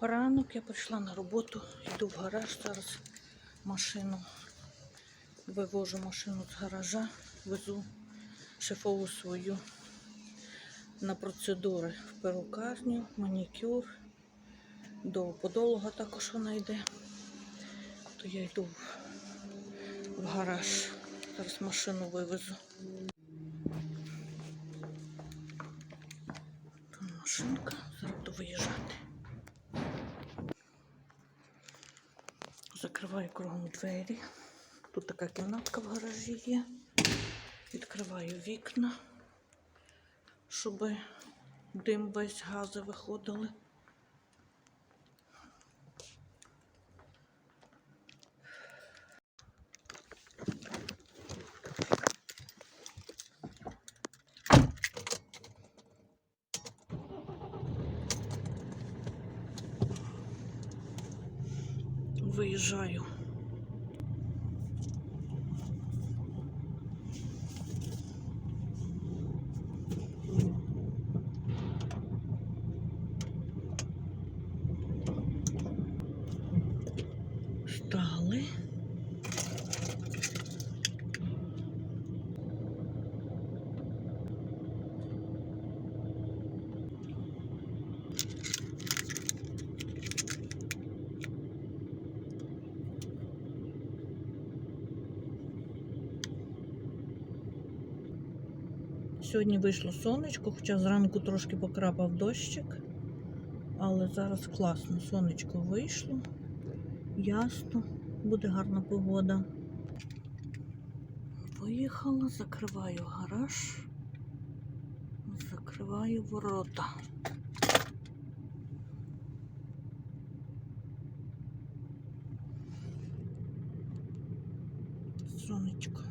Ранок я прийшла на роботу, йду в гараж зараз машину. Вивожу машину з гаража, везу шефову свою на процедури в перукарню, манікюр. До подолога також вона йде. То я йду в, гараж. Зараз машину вивезу. Тут машинка, зараз буду Закриваю кругом двері. Тут така кімнатка в гаражі є. Відкриваю вікна, щоб дим весь гази виходили. Виїжджаю. Сьогодні вийшло сонечко, хоча зранку трошки покрапав дощик. Але зараз класно. Сонечко вийшло. Ясно, буде гарна погода. Поїхала, закриваю гараж, закриваю ворота. Сонечко.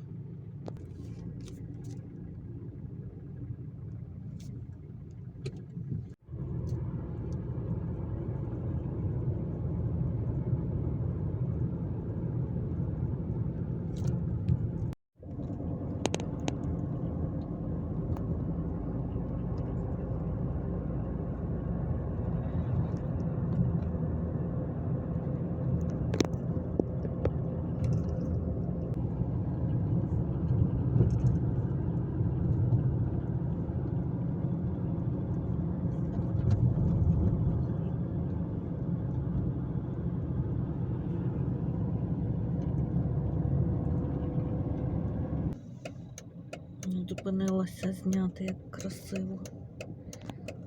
Ну, Зупинилася зняти, як красиво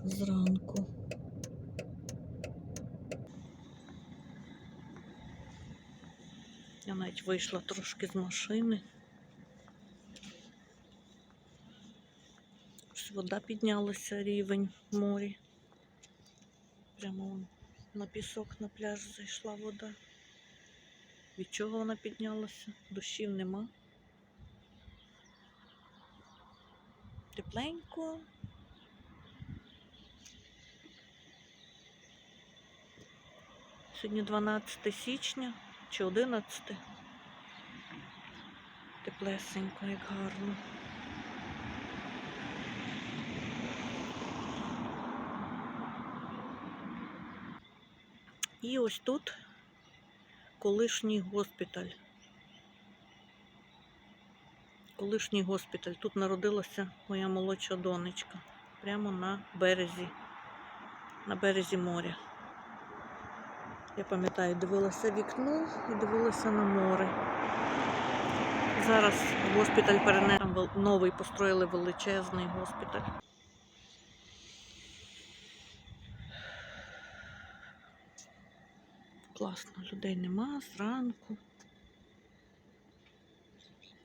зранку. Я навіть вийшла трошки з машини. Вода піднялася рівень в морі. Прямо на пісок на пляж зайшла вода. Від чого вона піднялася? Дощів нема. Тепленько. Сьогодні 12 січня чи 11. Теплесенько, як гарно. І ось тут колишній госпіталь. Колишній госпіталь. Тут народилася моя молодша донечка. Прямо на березі, на березі моря. Я пам'ятаю, дивилася вікно і дивилася на море. Зараз госпіталь перенес там новий построїли величезний госпіталь. Класно, людей нема зранку.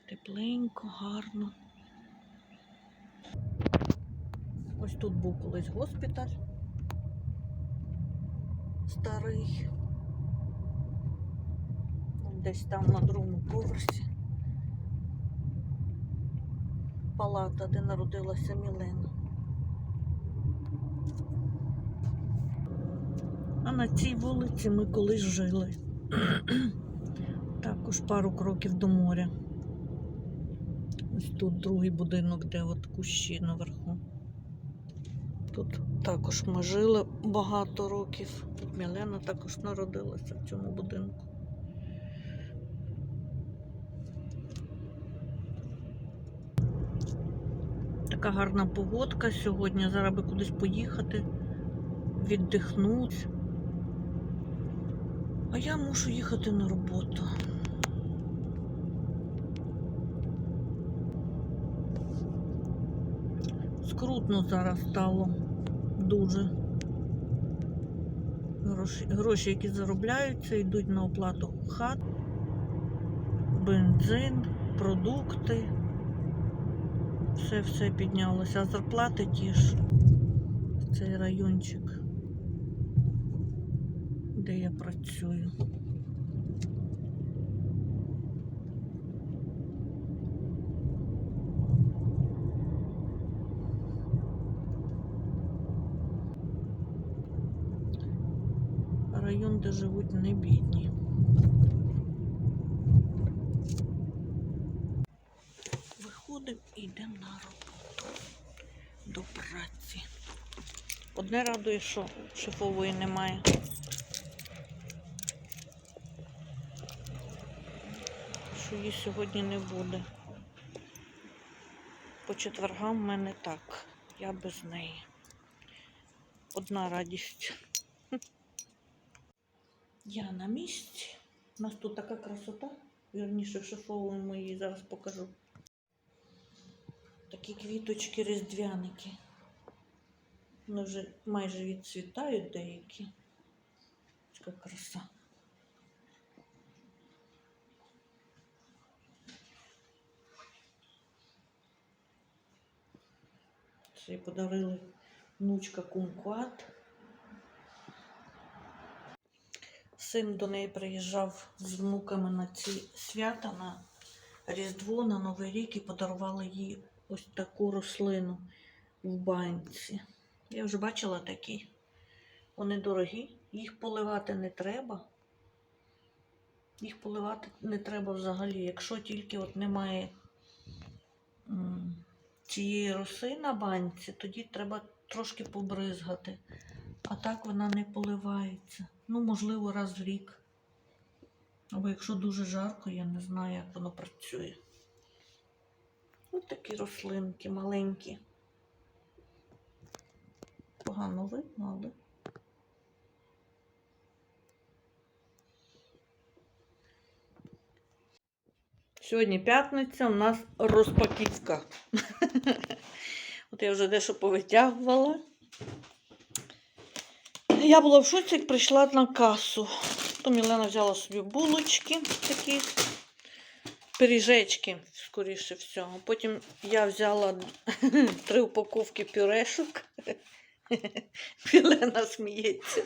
Тепленько, гарно. Ось тут був колись госпіталь старий. Десь там на другому поверсі. Палата, де народилася Мілена. А на цій вулиці ми колись жили. Також пару кроків до моря. Ось тут другий будинок, де от кущі наверху. Тут також ми жили багато років. Мілена також народилася в цьому будинку. Така гарна погодка сьогодні. Зараз би кудись поїхати, віддихнути. А я мушу їхати на роботу. Скрутно зараз стало дуже. Гроші, гроші, які заробляються, йдуть на оплату хат, бензин, продукти. Все все піднялося. А зарплати ті ж. в Цей райончик, де я працюю. Район, де живуть не бідні. Виходимо і йдемо на роботу до праці. Одне радує, що шефової немає. Що її сьогодні не буде. По четвергам в мене так. Я без неї. Одна радість. Я на місці. У нас тут така красота. Вірніше, шефовому її зараз покажу. Такі квіточки різдвяники. Вони вже майже відцвітають деякі. Така краса. Це подарили внучка кумкват. Син до неї приїжджав з внуками на ці свята на Різдво, на Новий рік і подарували їй ось таку рослину в банці. Я вже бачила такі. Вони дорогі, їх поливати не треба. Їх поливати не треба взагалі. Якщо тільки от немає цієї роси на банці, тоді треба трошки побризгати. А так вона не поливається. Ну, можливо, раз в рік. Або якщо дуже жарко, я не знаю, як воно працює. Ось такі рослинки маленькі. Погано видно, але. Сьогодні п'ятниця, у нас розпаківка. От я вже дещо повитягувала. Я була в шоці, як прийшла на касу. То Мілена взяла собі булочки такі, пиріжечки, скоріше всього. Потім я взяла три упаковки пюрешок. Мілена сміється.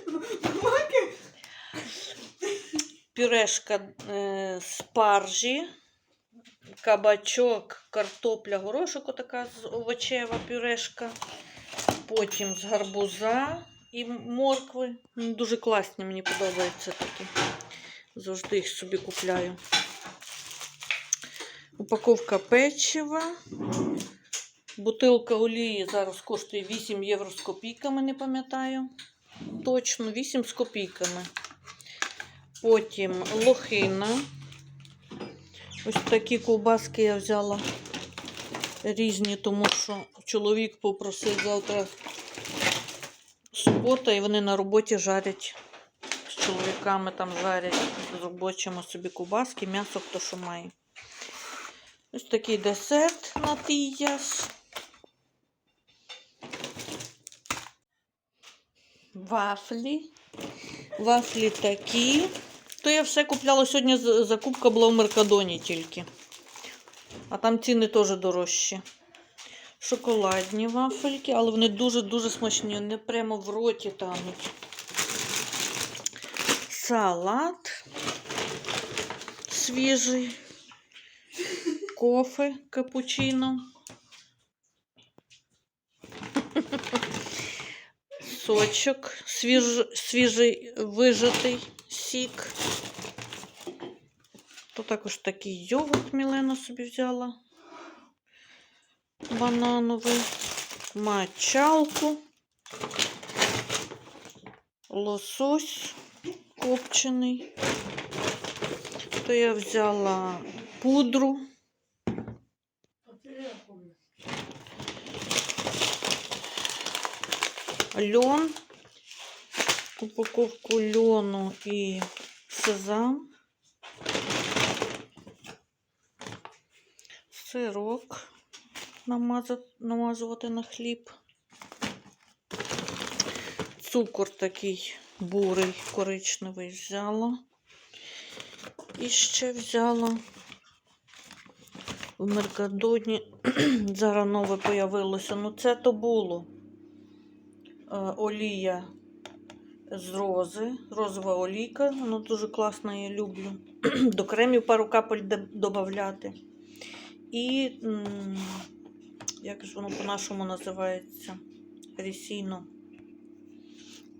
Пюрешка е, спаржі, кабачок, картопля, горошок, отака з овочева пюрешка. Потім з гарбуза і моркви. Дуже класні, мені подобаються такі. Завжди їх собі купляю. Упаковка печива. Бутилка олії зараз коштує 8 євро з копійками, не пам'ятаю. Точно, 8 з копійками. Потім лохина. Ось такі ковбаски я взяла різні, тому що чоловік попросив завтра субота, і вони на роботі жарять. З чоловіками там жарять з робочими собі ковбаски, м'ясо хто що має. Ось такий десерт на тіяс. Вафлі. Вафлі такі. То я все купляла сьогодні. Закупка була в Меркадоні тільки. А там ціни теж дорожчі. Шоколадні вафельки, але вони дуже-дуже смачні. Вони прямо в роті тануть. Салат свіжий. Кофе капучино. Сочок свіж, свіжий вижатий сік. То також такий йогурт Мілена собі взяла. Банановий. Мочалку. лосось копчений. То я взяла пудру. Льон, упаковку льону і сезам, намазати, намазувати на хліб, цукор такий бурий, коричневий взяла. І ще взяла в Меркадоні. Зараз нове появилося. Ну, це то було е, олія з рози, розова олійка. Вона дуже класна, я люблю. До кремів пару капель додати. І, як ж воно по-нашому називається? Рісійно.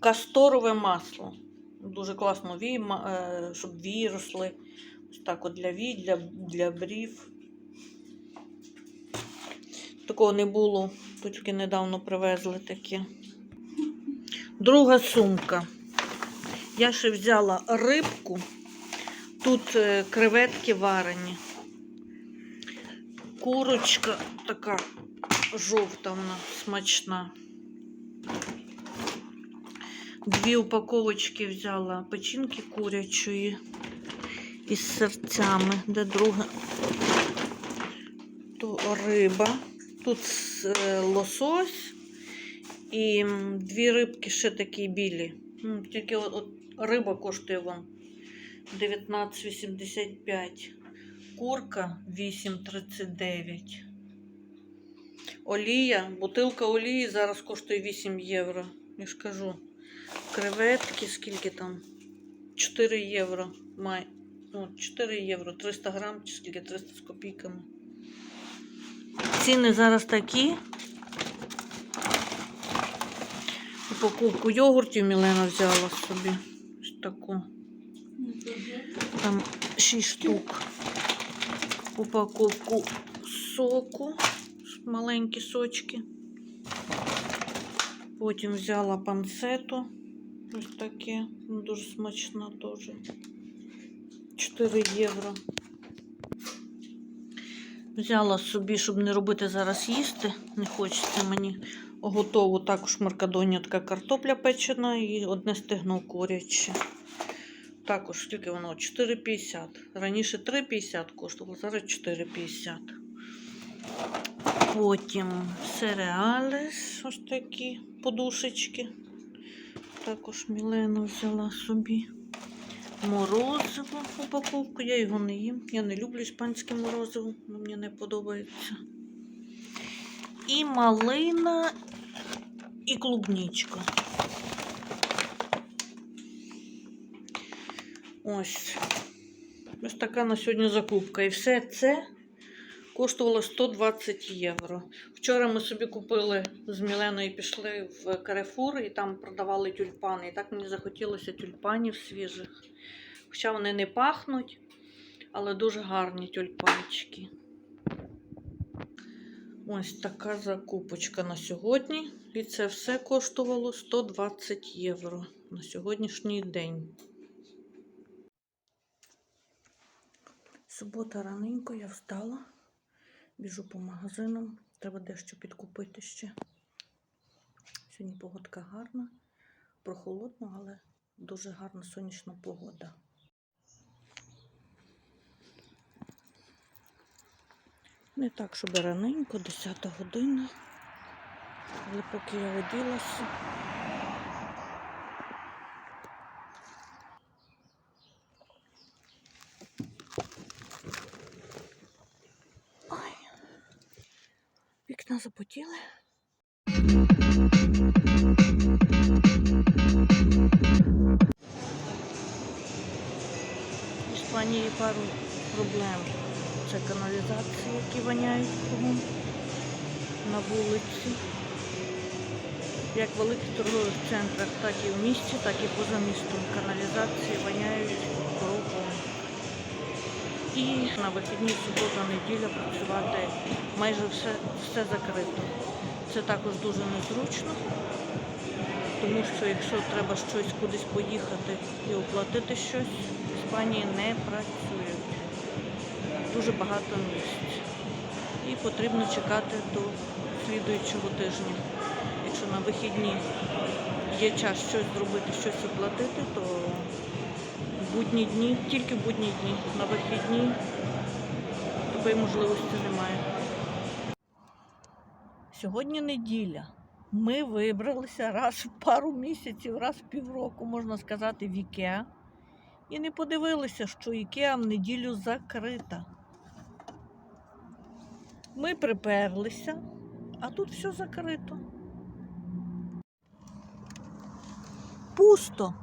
Касторове масло. Дуже класно е, щоб вії росли. Ось так от для вій, для, для брів. Такого не було, тільки недавно привезли таке. Друга сумка. Я ще взяла рибку. Тут е, креветки варені. Курочка така жовта вона, смачна. Дві упаковочки взяла печінки курячої із серцями. Де друга? То риба. Тут е, лосось і дві рибки ще такі білі. Тільки от, от риба коштує вам 19,85. Курка 8,39. Олія, бутилка олії зараз коштує 8 євро. Я ж кажу. Креветки, скільки там? 4 євро. Май. Ну, 4 євро, 300 грам, чи скільки 300 з копійками. Ціни зараз такі. Упаковку йогуртів Мілена взяла собі. Ось таку. Там 6 штук. Упаковку соку. Маленькі сочки. Потім взяла панцету. Ось таке. Дуже смачна теж. 4 євро. Взяла собі, щоб не робити зараз їсти. Не хочеться мені готову також маркадоні така картопля печена і одне стегно куряче. Також скільки воно? 4,50. Раніше 3,50 коштувало, зараз 4,50. Потім серіали, ось такі подушечки. Також Мілена взяла собі. Морозиво упаковку. Я його не їм. Я не люблю іспанське морозиво, воно мені не подобається. І малина, і клубничка. Ось. Ось така на сьогодні закупка. І все це коштувало 120 євро. Вчора ми собі купили з Міленою пішли в Карефур, і там продавали тюльпани. І так мені захотілося тюльпанів свіжих. Хоча вони не пахнуть, але дуже гарні тюльпанчики. Ось така закупочка на сьогодні. І це все коштувало 120 євро на сьогоднішній день. Субота раненько я встала, біжу по магазинам. Треба дещо підкупити ще. Сьогодні погодка гарна, прохолодно, але дуже гарна сонячна погода. Не так, щоб раненько, 10 година. Але поки я оділася. Вікна запотіли. В Іспанії пару проблем. Це каналізації, які воняють кругом на вулиці. Як в великих торгових центрах, так і в місті, так і поза містом. Каналізації воняють кругом. І на вихідні субота, неділя працювати майже все, все закрито. Це також дуже незручно. Тому що якщо треба щось кудись поїхати і оплатити щось, в Іспанії не працюють. Дуже багато місць. І потрібно чекати до слідуючого тижня. Якщо на вихідні є час щось зробити, щось оплатити, то в будні дні, тільки в будні дні, на вихідні такої можливості немає. Сьогодні неділя. Ми вибралися раз в пару місяців, раз в півроку, можна сказати, в Ікеа. І не подивилися, що Ікеа в неділю закрита. Ми приперлися, а тут все закрито. Пусто.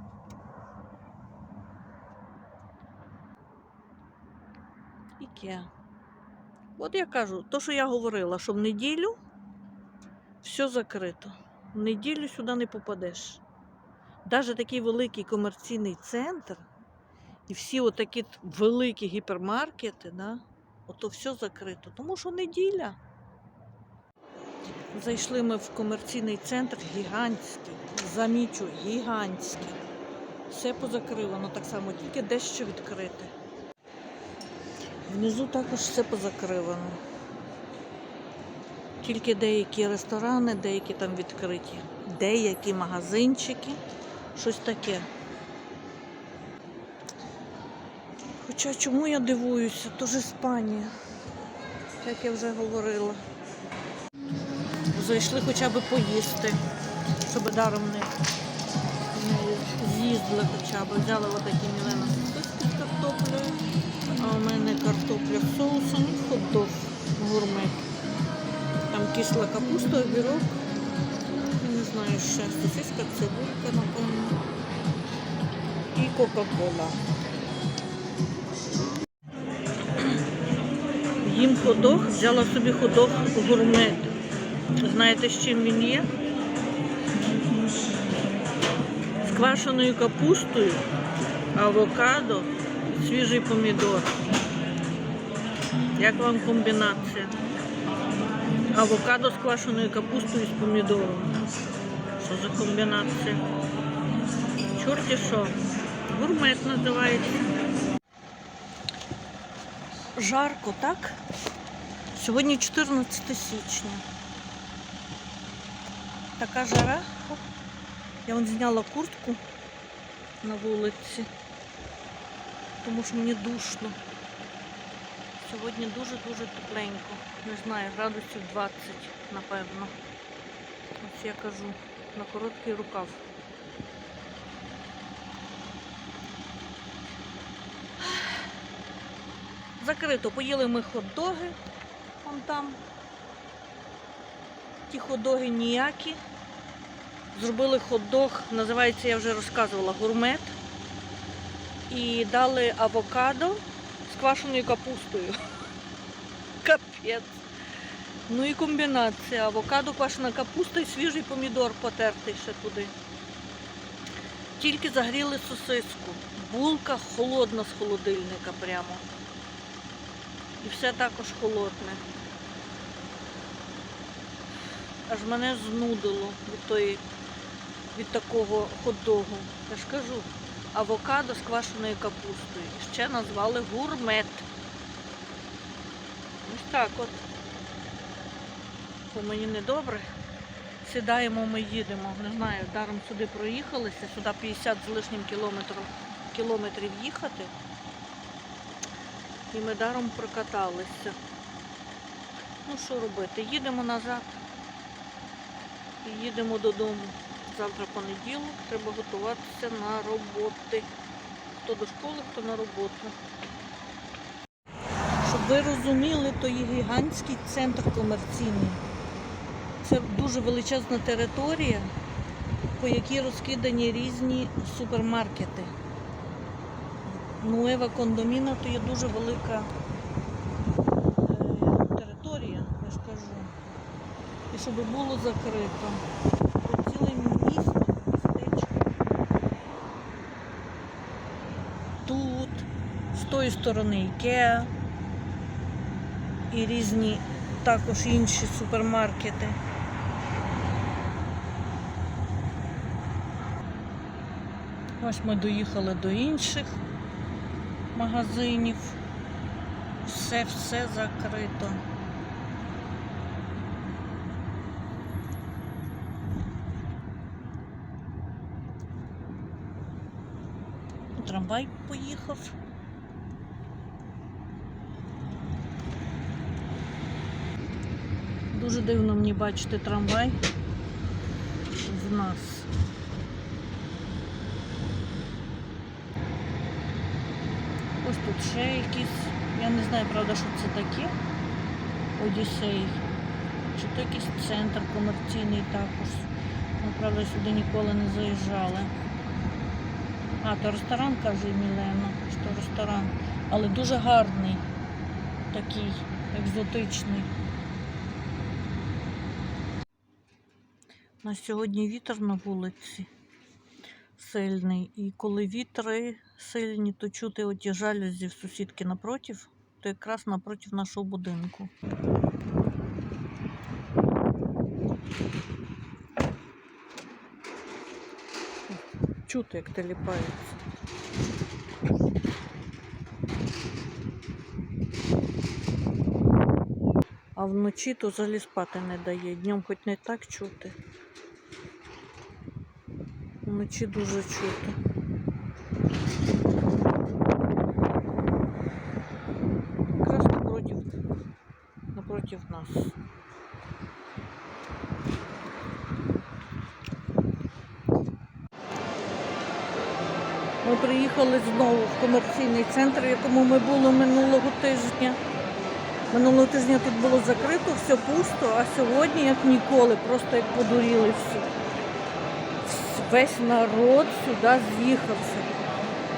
Ікеа. От я кажу, то, що я говорила, що в неділю все закрито. В неділю сюди не попадеш. Навіть такий великий комерційний центр і всі отакі великі гіпермаркети, да, ото все закрито. Тому що неділя. Зайшли ми в комерційний центр гігантський. Замічу, гігантський. Все позакривано так само, тільки дещо відкрите. Внизу також все позакривано. Тільки деякі ресторани, деякі там відкриті, деякі магазинчики, щось таке. Хоча чому я дивуюся, то Іспанія, як я вже говорила. Зайшли хоча б поїсти, щоб даром не, не з'їздили хоча б. Взяли отакі Мілена сосиски з картоплею, а у мене картопля з соусом хот-дог гурмет. Кисла капуста, огірок. Не знаю ще. Сосиска, цибулька, напевно. І Кока-Кола. Їм ходох, взяла собі ходох гурмет. Знаєте, з чим він є? З квашеною капустою, авокадо свіжий помідор. Як вам комбінація? Авокадо з квашеною капустою з помідором. Що за комбінація? Чорті що? Гурмет називається. Жарко, так? Сьогодні 14 січня. Така жара. Я вон зняла куртку на вулиці, тому що мені душно. Сьогодні дуже-дуже тепленько. Не знаю, градусів 20, напевно. Ось я кажу, на короткий рукав. Закрито. Поїли ми хот-доги. Вон там. Ті хот-доги ніякі. Зробили хот-дог, називається, я вже розказувала, гурмет. І дали авокадо квашеною капустою. Капець. Ну і комбінація. Авокадо, квашена капуста і свіжий помідор потертий ще туди. Тільки загріли сосиску. Булка холодна з холодильника прямо. І все також холодне. Аж мене знудило від тої, від такого хот-догу. Я ж кажу, авокадо з квашеною капустою. І ще назвали гурмет. Ось так от. Бо мені не добре. Сідаємо, ми їдемо. Не знаю, даром сюди проїхалися, сюди 50 з лишнім кілометрів, кілометрів їхати. І ми даром прокаталися. Ну що робити? Їдемо назад і їдемо додому. Завтра понеділок, треба готуватися на роботи. Хто до школи, хто на роботу. Щоб ви розуміли, то є гігантський центр комерційний. Це дуже величезна територія, по якій розкидані різні супермаркети. Нуева Кондоміна то є дуже велика е, територія, я ж кажу. І щоб було закрито. Тут ціле місто, містечко. Тут, тої сторони Ікеа і різні також інші супермаркети. Ось ми доїхали до інших магазинів. Все, все закрито. Трамвай поїхав. Дуже дивно мені бачити трамвай в нас. Ось тут ще якісь. Я не знаю, правда, що це таке. Одіссей. Чи то якийсь центр комерційний також. Ми, правда, сюди ніколи не заїжджали. А, то ресторан, каже Мілена, що ресторан. Але дуже гарний, такий екзотичний. На сьогодні вітер на вулиці сильний. І коли вітри сильні, то чути оті жалюзі в сусідки напротив, то якраз напротив нашого будинку. Чути, як теліпається. А вночі то взагалі спати не дає. Днем хоч не так чути. Вночі дуже чути. Якраз напротив, напротив нас. Ми приїхали знову в комерційний центр, в якому ми були минулого тижня. Минулого тижня тут було закрито, все пусто, а сьогодні, як ніколи, просто як подуріли всі. Весь народ сюди з'їхався.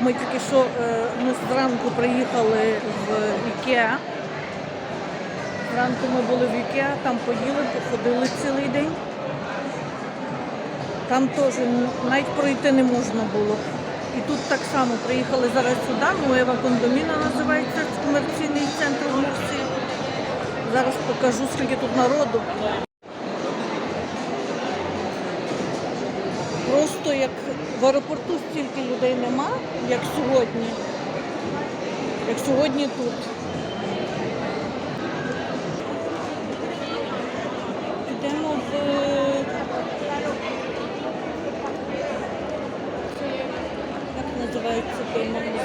Ми тільки що е, ми зранку приїхали в Ікеа. Зранку ми були в Ікеа, там поїли, походили цілий день. Там теж навіть пройти не можна було. І тут так само приїхали зараз сюди, ну Ева Кондоміна називається комерційний центр в Мурсі. Зараз покажу, скільки тут народу. Просто як в аеропорту стільки людей нема, як сьогодні. Як сьогодні тут. Йдемо в як називається той магазин?